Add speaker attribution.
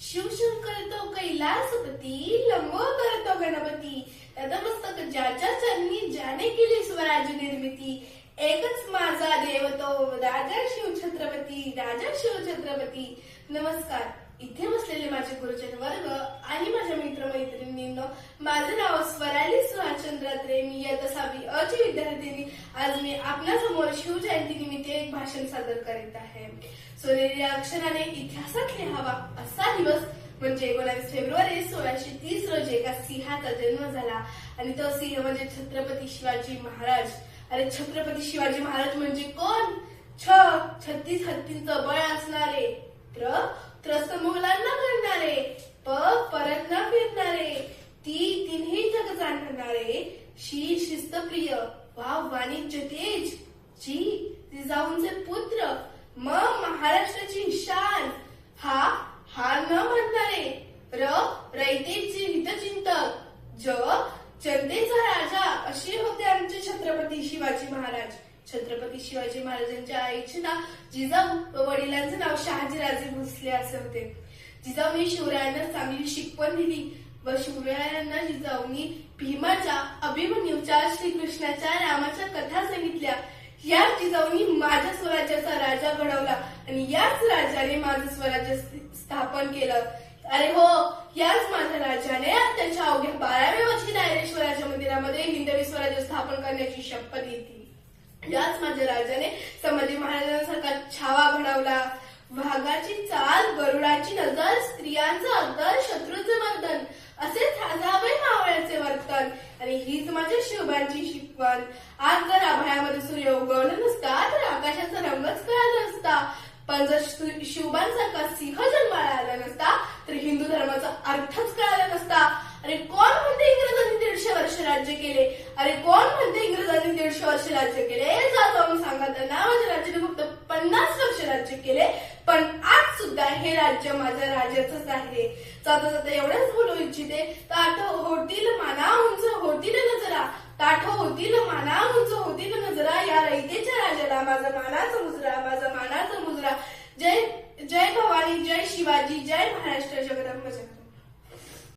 Speaker 1: शिवशंकर तो कैलासपती लंबो करतो गणपती नतमस्तक ज्याच्या चरणी ज्याने केली स्वराज निर्मिती एकच माझा देवतो राजा शिव छत्रपती राजा शिव छत्रपती नमस्कार इथे बसलेले माझे गुरुजन वर्ग आणि माझ्या मित्रमैत्रिणींनो माझं नाव स्वराली सुहाचंद्र त्रे मी इयत्ता तसावी अची विद्यार्थिनी आज मी आपल्यासमोर शिवजयंती निमित्त एक भाषण सादर करीत आहे. सोनेरी अक्षराने इतिहासात लिहावा असा दिवस म्हणजे एकोणावीस फेब्रुवारी सोळाशे तीस रोजी एका सिंहाचा जन्म झाला. आणि तो सिंह म्हणजे छत्रपती शिवाजी महाराज. अरे छत्रपती शिवाजी महाराज म्हणजे कोण? छ छत्तीस हत्तींचं बळ असणारे त्रस्त मुघलांना घडणारे प परत न फिरणारे ती तिन्ही जग जाणणारे शी शिस्तप्रिय वा वाणिज्य तेज जी जिजाऊंचे पुत्र म महाराष्ट्राची शान हा हा न म्हणणारे र रयतेचे हितचिंतक ज जनतेचा राजा असे होते आमचे छत्रपती शिवाजी महाराज. छत्रपती शिवाजी महाराजांच्या आईचे नाव जिजाऊ व वडिलांचे नाव शहाजीराजे भोसले असे होते. जिजाऊनी शिवरायांना चांगली शिकवण दिली व शिवरायांना जिजाऊनी भीमाच्या अभिमन्यूच्या श्रीकृष्णाच्या रामाच्या कथा सांगितल्या. या जिजाऊनी माझ्या स्वराज्याचा राजा घडवला आणि याच राजाने माझं स्वराज्य स्थापन केलं. अरे हो याच माझ्या राजाने त्याच्या अवघ्या बाराव्या वर्षी नायरेश्वराच्या मंदिरामध्ये हिंदवी स्वराज्य स्थापन करण्याची शपथ घेतली. याच माझ्या राजाने संभाजी महाराजांसारखा छावा घडवला. वाघाची चाल गरुडाची नजर स्त्रियांचं अंतर शत्रूचं बंधन असे साजावे मावळ्याचे वर्तन. आणि हीच माझ्या शिवबांची शिकवण. आज जर आभाळामध्ये सूर्य उगवला नसता तर आकाशाचा रंगच कळाला नसता. पण जर शिवबांसारखा सिंह जन्माला आला नसता तर हिंदू धर्माचा अर्थच कळाला नसता. अरे कोण म्हणते इंग्रजांनी दीडशे वर्ष राज्य केले? अरे कोण दीडशे वर्ष राज्य केले. जा जाऊन सांगा त्यांना माझ्या राज्याने फक्त पन्नास वर्ष राज्य केले. पण आज सुद्धा हे राज्य माझ्या राजाचंच आहे. जाता जाता एवढंच बोलू इच्छिते. ताठ होतील माना उंच होतील नजरा. ताठ होतील माना उंच होतील नजरा. या रयतेच्या राजाला माझा मानाचा मुजरा माझा मानाचा मुजरा. जय जय भवानी जय शिवाजी जय महाराष्ट्र जगदंब जगत